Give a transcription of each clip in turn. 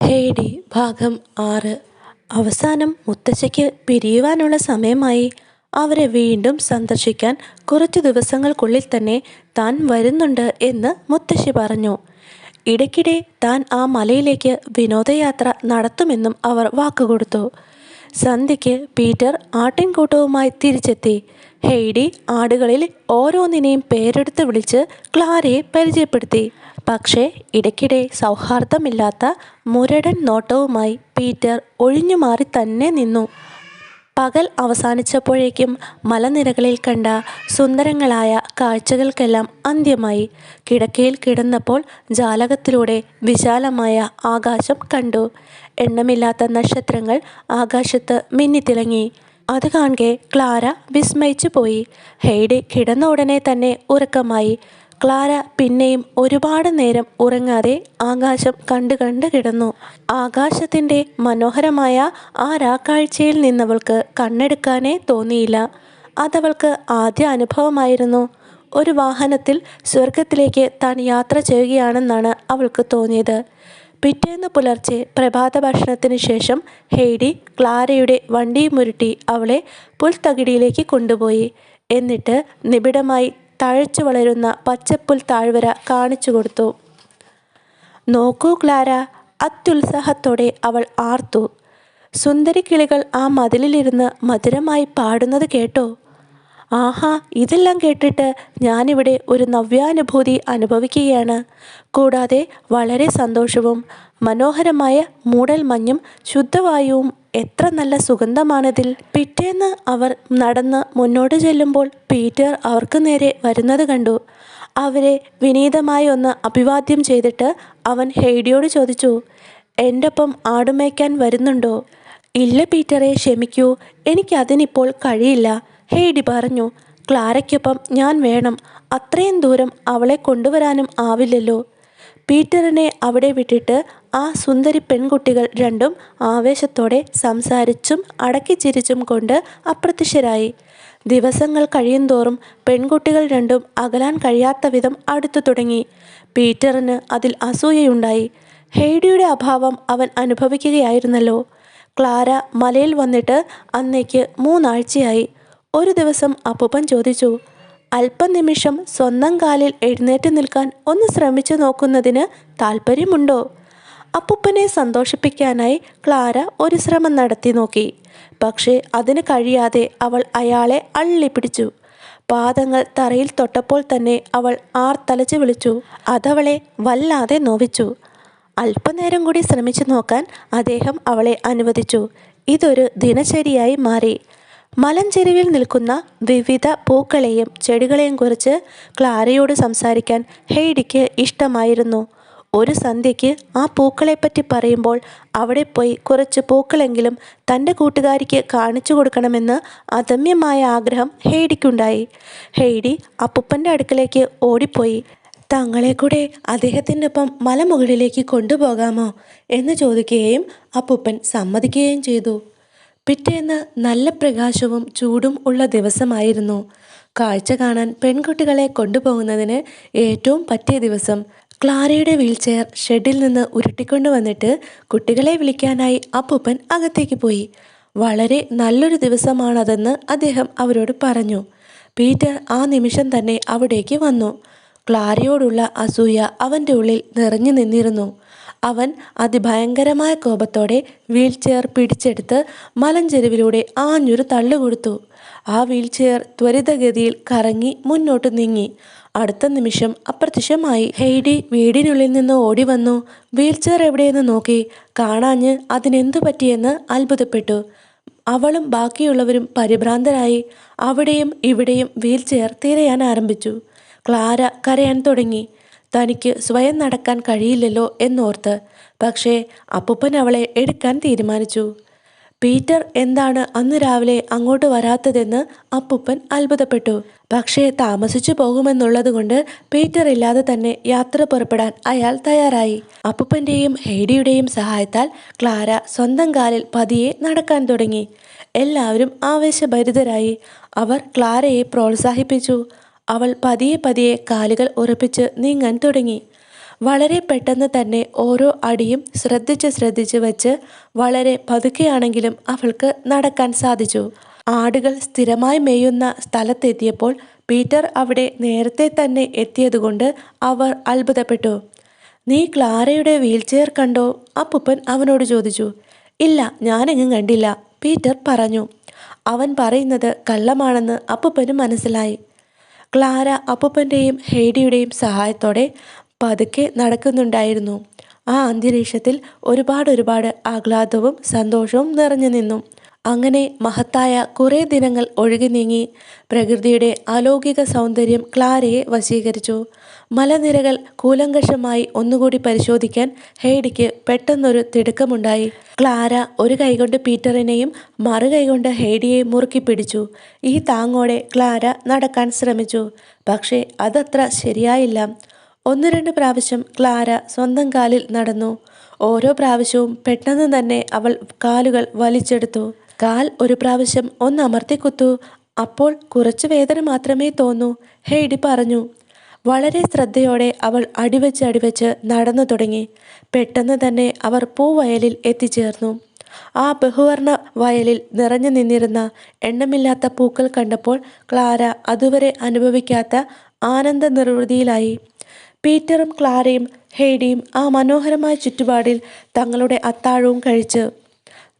ഹേഡി ഭാഗം ആറ്. അവസാനം മുത്തശ്ശിക്ക് പിരിയുവാനുള്ള സമയമായി. അവരെ വീണ്ടും സന്ദർശിക്കാൻ കുറച്ച് ദിവസങ്ങൾക്കുള്ളിൽ തന്നെ താൻ വരുന്നുണ്ട് എന്ന് മുത്തശ്ശി പറഞ്ഞു. ഇടയ്ക്കിടെ താൻ ആ മലയിലേക്ക് വിനോദയാത്ര നടത്തുമെന്നും അവർ വാക്കുകൊടുത്തു. സന്ധ്യയ്ക്ക് പീറ്റർ ആട്ടിൻകൂട്ടവുമായി തിരിച്ചെത്തി. ഹെയ്ഡി ആടുകളിൽ ഓരോന്നിനെയും പേരെടുത്ത് വിളിച്ച് ക്ലാരയെ പരിചയപ്പെടുത്തി. പക്ഷേ ഇടയ്ക്കിടെ സൗഹാർദ്ദമില്ലാത്ത മുരടൻ നോട്ടവുമായി പീറ്റർ ഒഴിഞ്ഞു മാറി തന്നെ നിന്നു. പകൽ അവസാനിച്ചപ്പോഴേക്കും മലനിരകളിൽ കണ്ട സുന്ദരങ്ങളായ കാഴ്ചകൾക്കെല്ലാം അന്ത്യമായി. കിടക്കയിൽ കിടന്നപ്പോൾ ജാലകത്തിലൂടെ വിശാലമായ ആകാശം കണ്ടു. എണ്ണമില്ലാത്ത നക്ഷത്രങ്ങൾ ആകാശത്ത് മിന്നിത്തിളങ്ങി. അത് കാണെ ക്ലാര വിസ്മയിച്ചു പോയി. ഹെയ്ഡി കിടന്ന ഉടനെ തന്നെ ഉറക്കമായി. ക്ലാര പിന്നെയും ഒരുപാട് നേരം ഉറങ്ങാതെ ആകാശം കണ്ടു കണ്ടു കിടന്നു. ആകാശത്തിന്റെ മനോഹരമായ ആ രാക്കാഴ്ചയിൽ നിന്നവൾക്ക് കണ്ണെടുക്കാനേ തോന്നിയില്ല. അതവൾക്ക് ആദ്യ അനുഭവമായിരുന്നു. ഒരു വാഹനത്തിൽ സ്വർഗത്തിലേക്ക് താൻ യാത്ര ചെയ്യുകയാണെന്നാണ് അവൾക്ക് തോന്നിയത്. പിറ്റേന്ന് പുലർച്ചെ പ്രഭാത ഭക്ഷണത്തിന് ശേഷം ഹെയ്ഡി ക്ലാരയുടെ വണ്ടിയുമുരുട്ടി അവളെ പുൽത്തകിടിയിലേക്ക് കൊണ്ടുപോയി. എന്നിട്ട് നിബിഡമായി തഴച്ചു വളരുന്ന പച്ചപ്പുൽ താഴ്വര കാണിച്ചു കൊടുത്തു. നോക്കൂ ക്ലാര അത്യുത്സാഹത്തോടെ അവൾ ആർത്തു. സുന്ദരി കിളികൾ ആ മതിലിലിരുന്ന് മധുരമായി പാടുന്നത് കേട്ടോ? ആഹാ ഇതെല്ലാം കേട്ടിട്ട് ഞാനിവിടെ ഒരു നവ്യാനുഭൂതി അനുഭവിക്കുകയാണ്. കൂടാതെ വളരെ സന്തോഷവും മനോഹരമായ മൂടൽ മഞ്ഞും ശുദ്ധവായുവും എത്ര നല്ല സുഗന്ധമാണിതിൽ. പിറ്റേന്ന് അവർ നടന്ന് മുന്നോട്ട് ചെല്ലുമ്പോൾ പീറ്റർ അവർക്ക് നേരെ വരുന്നത് കണ്ടു. അവരെ വിനീതമായി ഒന്ന് അഭിവാദ്യം ചെയ്തിട്ട് അവൻ ഹെയ്ഡിയോട് ചോദിച്ചു എന്റെ ഒപ്പം ആടുമേക്കാൻ വരുന്നുണ്ടോ? ഇല്ല പീറ്ററെ ക്ഷമിക്കൂ. എനിക്കതിനിപ്പോൾ കഴിയില്ല. ഹെയ്ഡി പറഞ്ഞു ക്ലാരയ്ക്കൊപ്പം ഞാൻ വേണം. അത്രയും ദൂരം അവളെ കൊണ്ടുവരാനും ആവില്ലല്ലോ. പീറ്ററിനെ അവിടെ വിട്ടിട്ട് ആ സുന്ദരി പെൺകുട്ടികൾ രണ്ടും ആവേശത്തോടെ സംസാരിച്ചും അടക്കി ചിരിച്ചും കൊണ്ട് അപ്രത്യക്ഷരായി. ദിവസങ്ങൾ കഴിയുന്തോറും പെൺകുട്ടികൾ രണ്ടും അകലാൻ കഴിയാത്ത വിധം അടുത്തു തുടങ്ങി. പീറ്ററിന് അതിൽ അസൂയയുണ്ടായി. ഹെയ്ഡിയുടെ അഭാവം അവൻ അനുഭവിക്കുകയായിരുന്നല്ലോ. ക്ലാര മലയിൽ വന്നിട്ട് അന്നേക്ക് മൂന്നാഴ്ചയായി. ഒരു ദിവസം അപ്പൂപ്പൻ ചോദിച്ചു അല്പനിമിഷം സ്വന്തം കാലിൽ എഴുന്നേറ്റ് നിൽക്കാൻ ഒന്ന് ശ്രമിച്ചു നോക്കുന്നതിന് താല്പര്യമുണ്ടോ അപ്പൂപ്പനെ സന്തോഷിപ്പിക്കാനായി ക്ലാര ഒരു ശ്രമം നടത്തി നോക്കി. പക്ഷേ അതിന് കഴിയാതെ അവൾ അയാളെ അള്ളിപ്പിടിച്ചു പാദങ്ങൾ തറയിൽ തൊട്ടപ്പോൾ തന്നെ അവൾ ആർത്തലച്ച് വിളിച്ചു. അതവളെ വല്ലാതെ നോവിച്ചു. അല്പനേരം കൂടി ശ്രമിച്ചു നോക്കാൻ അദ്ദേഹം അവളെ അനുവദിച്ചു. ഇതൊരു ദിനചര്യയായി മാറി. മലഞ്ചെരുവിൽ നിൽക്കുന്ന വിവിധ പൂക്കളെയും ചെടികളെയും കുറിച്ച് ക്ലാരയോട് സംസാരിക്കാൻ ഹെയ്ഡിക്ക് ഇഷ്ടമായിരുന്നു. ഒരു സന്ധ്യയ്ക്ക് ആ പൂക്കളെപ്പറ്റി പറയുമ്പോൾ അവിടെ പോയി കുറച്ച് പൂക്കളെങ്കിലും തന്റെ കൂട്ടുകാരിക്ക് കാണിച്ചു കൊടുക്കണമെന്ന് അദമ്യമായ ആഗ്രഹം ഹെയ്ഡിക്കുണ്ടായി. ഹെയ്ഡി അപ്പൂപ്പന്റെ അടുക്കലേക്ക് ഓടിപ്പോയി. തങ്ങളെ കൂടെ അദ്ദേഹത്തിന്റെ ഒപ്പം മലമുകളിലേക്ക് കൊണ്ടുപോകാമോ? എന്ന് ചോദിക്കുകയും അപ്പുപ്പൻ സമ്മതിക്കുകയും ചെയ്തു. പിറ്റേന്ന് നല്ല പ്രകാശവും ചൂടും ഉള്ള ദിവസമായിരുന്നു. കാഴ്ച കാണാൻ പെൺകുട്ടികളെ കൊണ്ടുപോകുന്നതിന് ഏറ്റവും പറ്റിയ ദിവസം. ക്ലാരയുടെ വീൽചെയർ ഷെഡിൽ നിന്ന് ഉരുട്ടിക്കൊണ്ടു വന്നിട്ട് കുട്ടികളെ വിളിക്കാനായി അപ്പൂപ്പൻ അകത്തേക്ക് പോയി. വളരെ നല്ലൊരു ദിവസമാണതെന്ന് അദ്ദേഹം അവരോട് പറഞ്ഞു. പീറ്റർ ആ നിമിഷം തന്നെ അവിടേക്ക് വന്നു. ക്ലാരയോടുള്ള അസൂയ അവന്റെ ഉള്ളിൽ നിറഞ്ഞു നിന്നിരുന്നു. അവൻ അതിഭയങ്കരമായ കോപത്തോടെ വീൽചെയർ പിടിച്ചെടുത്ത് മലഞ്ചെരുവിലൂടെ ആഞ്ഞൊരു തള്ളുകൊടുത്തു. ആ വീൽചെയർ ത്വരിതഗതിയിൽ കറങ്ങി മുന്നോട്ട് നീങ്ങി. അടുത്ത നിമിഷം അപ്രത്യക്ഷമായി. ഹെയ്ഡി വീടിനുള്ളിൽ നിന്ന് ഓടി വന്നു വീൽചെയർ എവിടെയെന്ന് നോക്കി. കാണാഞ്ഞ് അതിനെന്തു പറ്റിയെന്ന് അത്ഭുതപ്പെട്ടു. അവളും ബാക്കിയുള്ളവരും പരിഭ്രാന്തരായി. അവിടെയും ഇവിടെയും വീൽചെയർ തിരയാൻ ആരംഭിച്ചു. ക്ലാര കരയാൻ തുടങ്ങി. തനിക്ക് സ്വയം നടക്കാൻ കഴിയില്ലല്ലോ എന്നോർത്ത്. പക്ഷേ അപ്പൂപ്പൻ അവളെ എടുക്കാൻ തീരുമാനിച്ചു. പീറ്റർ എന്താണ് അന്ന് രാവിലെ അങ്ങോട്ട് വരാത്തതെന്ന് അപ്പൂപ്പൻ അത്ഭുതപ്പെട്ടു. പക്ഷേ താമസിച്ചു പോകുമെന്നുള്ളതുകൊണ്ട് പീറ്റർ ഇല്ലാതെ തന്നെ യാത്ര പുറപ്പെടാൻ അയാൾ തയ്യാറായി. അപ്പൂപ്പന്റെയും ഹെയ്ഡിയുടെയും സഹായത്താൽ ക്ലാര സ്വന്തം കാലിൽ പതിയെ നടക്കാൻ തുടങ്ങി. എല്ലാവരും ആവേശഭരിതരായി. അവർ ക്ലാരയെ പ്രോത്സാഹിപ്പിച്ചു. അവൾ പതിയെ പതിയെ കാലുകൾ ഉറപ്പിച്ച് നീങ്ങാൻ തുടങ്ങി. വളരെ പെട്ടെന്ന് തന്നെ ഓരോ അടിയും ശ്രദ്ധിച്ച് ശ്രദ്ധിച്ച് വെച്ച് വളരെ പതുക്കെയാണെങ്കിലും അവൾക്ക് നടക്കാൻ സാധിച്ചു. ആടുകൾ സ്ഥിരമായി മേയുന്ന സ്ഥലത്തെത്തിയപ്പോൾ പീറ്റർ അവിടെ നേരത്തെ തന്നെ എത്തിയതുകൊണ്ട് അവർ അത്ഭുതപ്പെട്ടു. നീ ക്ലാരയുടെ വീൽചെയർ കണ്ടോ? അപ്പുപ്പൻ അവനോട് ചോദിച്ചു. ഇല്ല ഞാനെങ്ങും കണ്ടില്ല പീറ്റർ പറഞ്ഞു. അവൻ പറയുന്നത് കള്ളമാണെന്ന് അപ്പുപ്പന് മനസ്സിലായി. ക്ലാര അപ്പൂപ്പന്റെയും ഹെയ്ഡിയുടെയും സഹായത്തോടെ പതുക്കെ നടക്കുന്നുണ്ടായിരുന്നു. ആ അന്തരീക്ഷത്തിൽ ഒരുപാട് ഒരുപാട് ആഹ്ലാദവും സന്തോഷവും നിറഞ്ഞു നിന്നു. അങ്ങനെ മഹത്തായ കുറേ ദിനങ്ങൾ ഒഴുകി നീങ്ങി പ്രകൃതിയുടെ അലൗകിക സൗന്ദര്യം ക്ലാരയെ വശീകരിച്ചു. മലനിരകൾ കൂലങ്കഷമായി ഒന്നുകൂടി പരിശോധിക്കാൻ ഹെയ്ഡിക്ക് പെട്ടെന്നൊരു തിടുക്കമുണ്ടായി. ക്ലാര ഒരു കൈകൊണ്ട് പീറ്ററിനെയും മറു കൈകൊണ്ട് ഹേഡിയെയും മുറുക്കി പിടിച്ചു. ഈ താങ്ങോടെ ക്ലാര നടക്കാൻ ശ്രമിച്ചു. പക്ഷേ അതത്ര ശരിയായില്ല. ഒന്ന് രണ്ട് പ്രാവശ്യം ക്ലാര സ്വന്തം കാലിൽ നടന്നു. ഓരോ പ്രാവശ്യവും പെട്ടെന്ന് തന്നെ അവൾ കാലുകൾ വലിച്ചെടുത്തു. കാൽ ഒരു പ്രാവശ്യം ഒന്ന് അമർത്തി കുത്തു അപ്പോൾ കുറച്ച് വേദന മാത്രമേ തോന്നൂ. ഹെയ്ഡി പറഞ്ഞു. വളരെ ശ്രദ്ധയോടെ അവൾ അടിവെച്ച് അടിവെച്ച് നടന്നു തുടങ്ങി. പെട്ടെന്ന് തന്നെ അവർ പൂവയലിൽ എത്തിച്ചേർന്നു. ആ ബഹുവർണ വയലിൽ നിറഞ്ഞു നിന്നിരുന്ന എണ്ണമില്ലാത്ത പൂക്കൾ കണ്ടപ്പോൾ ക്ലാര അതുവരെ അനുഭവിക്കാത്ത ആനന്ദ നിർവൃതിയിലായി പീറ്ററും ക്ലാരയും ഹെയ്ഡിയും ആ മനോഹരമായ ചുറ്റുപാടിൽ തങ്ങളുടെ അത്താഴവും കഴിച്ച്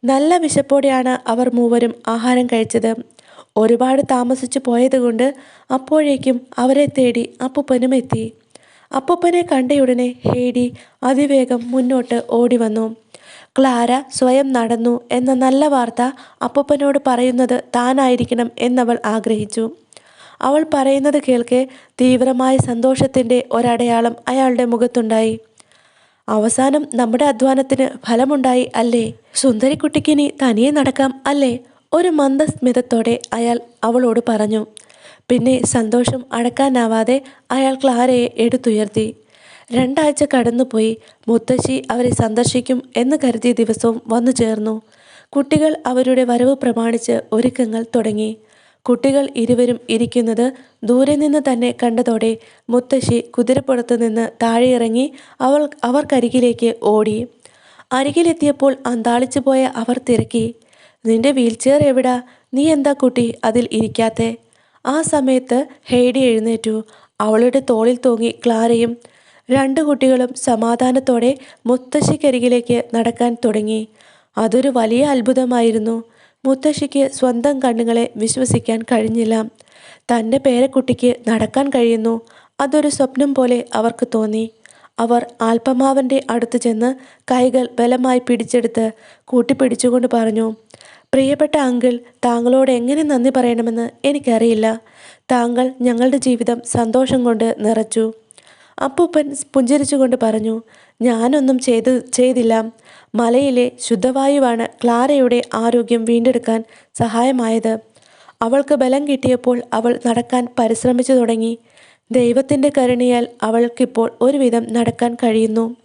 നല്ല വിശപ്പോടെയാണ് അവർ മൂവരും ആഹാരം കഴിച്ചത്. ഒരുപാട് താമസിച്ചു പോയതുകൊണ്ട് അപ്പോഴേക്കും അവരെ തേടി അപ്പൂപ്പനും എത്തി. അപ്പൂപ്പനെ കണ്ടയുടനെ ഹേഡി അതിവേഗം മുന്നോട്ട് ഓടി വന്നു ക്ലാര സ്വയം നടന്നു എന്ന നല്ല വാർത്ത അപ്പൂപ്പനോട് പറയുന്നത് താനായിരിക്കണം എന്നവൾ ആഗ്രഹിച്ചു. അവൾ പറയുന്നത് കേൾക്കെ തീവ്രമായ സന്തോഷത്തിന്റെ ഒരടയാളം അയാളുടെ മുഖത്തുണ്ടായി. അവസാനം നമ്മുടെ അധ്വാനത്തിന് ഫലമുണ്ടായി അല്ലേ? സുന്ദരിക്കുട്ടിക്കിനി തനിയെ നടക്കാം അല്ലേ? ഒരു മന്ദസ്മിതത്തോടെ അയാൾ അവളോട് പറഞ്ഞു. പിന്നെ സന്തോഷം അടക്കാനാവാതെ അയാൾ ക്ലാരയെ എടുത്തുയർത്തി. രണ്ടാഴ്ച കടന്നുപോയി മുത്തശ്ശി അവരെ സന്ദർശിക്കും എന്ന് കരുതിയ ദിവസവും വന്നു ചേർന്നു കുട്ടികൾ അവരുടെ വരവ് പ്രമാണിച്ച് ഒരുക്കങ്ങൾ തുടങ്ങി. കുട്ടികൾ ഇരുവരും ഇരിക്കുന്നത് ദൂരെ നിന്ന് തന്നെ കണ്ടതോടെ മുത്തശ്ശി കുതിരപ്പുറത്ത് നിന്ന് താഴെയിറങ്ങി അവൾ അവർക്കരികിലേക്ക് ഓടി. അരികിലെത്തിയപ്പോൾ അന്താളിച്ചു പോയ അവർ തിരക്കി. നിന്റെ വീൽചെയർ എവിടാ? നീ എന്താ കുട്ടി? അതിൽ ഇരിക്കാത്തെ. ആ സമയത്ത് ഹേഡി എഴുന്നേറ്റു. അവളുടെ തോളിൽ തൂങ്ങി ക്ലാരയും രണ്ട് കുട്ടികളും സമാധാനത്തോടെ മുത്തശ്ശിക്കരികിലേക്ക് നടക്കാൻ തുടങ്ങി. അതൊരു വലിയ അത്ഭുതമായിരുന്നു. മുത്തശ്ശിക്ക് സ്വന്തം കണ്ണുകളെ വിശ്വസിക്കാൻ കഴിഞ്ഞില്ല. തന്റെ പേരക്കുട്ടിക്ക് നടക്കാൻ കഴിയുന്നു. അതൊരു സ്വപ്നം പോലെ അവർക്ക് തോന്നി. അവർ ആൽപ്പമാവന്റെ അടുത്ത് ചെന്ന് കൈകൾ ബലമായി പിടിച്ചെടുത്ത് കൂട്ടിപ്പിടിച്ചുകൊണ്ട് പറഞ്ഞു പ്രിയപ്പെട്ട അങ്കിൾ താങ്കളോട് എങ്ങനെ നന്ദി പറയണമെന്ന് എനിക്കറിയില്ല. താങ്കൾ ഞങ്ങളുടെ ജീവിതം സന്തോഷം കൊണ്ട് നിറച്ചു. അപ്പൂപ്പൻ പുഞ്ചിരിച്ചുകൊണ്ട് പറഞ്ഞു ഞാനൊന്നും ചെയ്ത് ചെയ്തില്ല. മലയിലെ ശുദ്ധവായുവാണ് ക്ലാരയുടെ ആരോഗ്യം വീണ്ടെടുക്കാൻ സഹായമായത്. അവൾക്ക് ബലം കിട്ടിയപ്പോൾ അവൾ നടക്കാൻ പരിശ്രമിച്ചു തുടങ്ങി. ദൈവത്തിന്റെ കരുണയാൽ അവൾക്കിപ്പോൾ ഒരുവിധം നടക്കാൻ കഴിയുന്നു.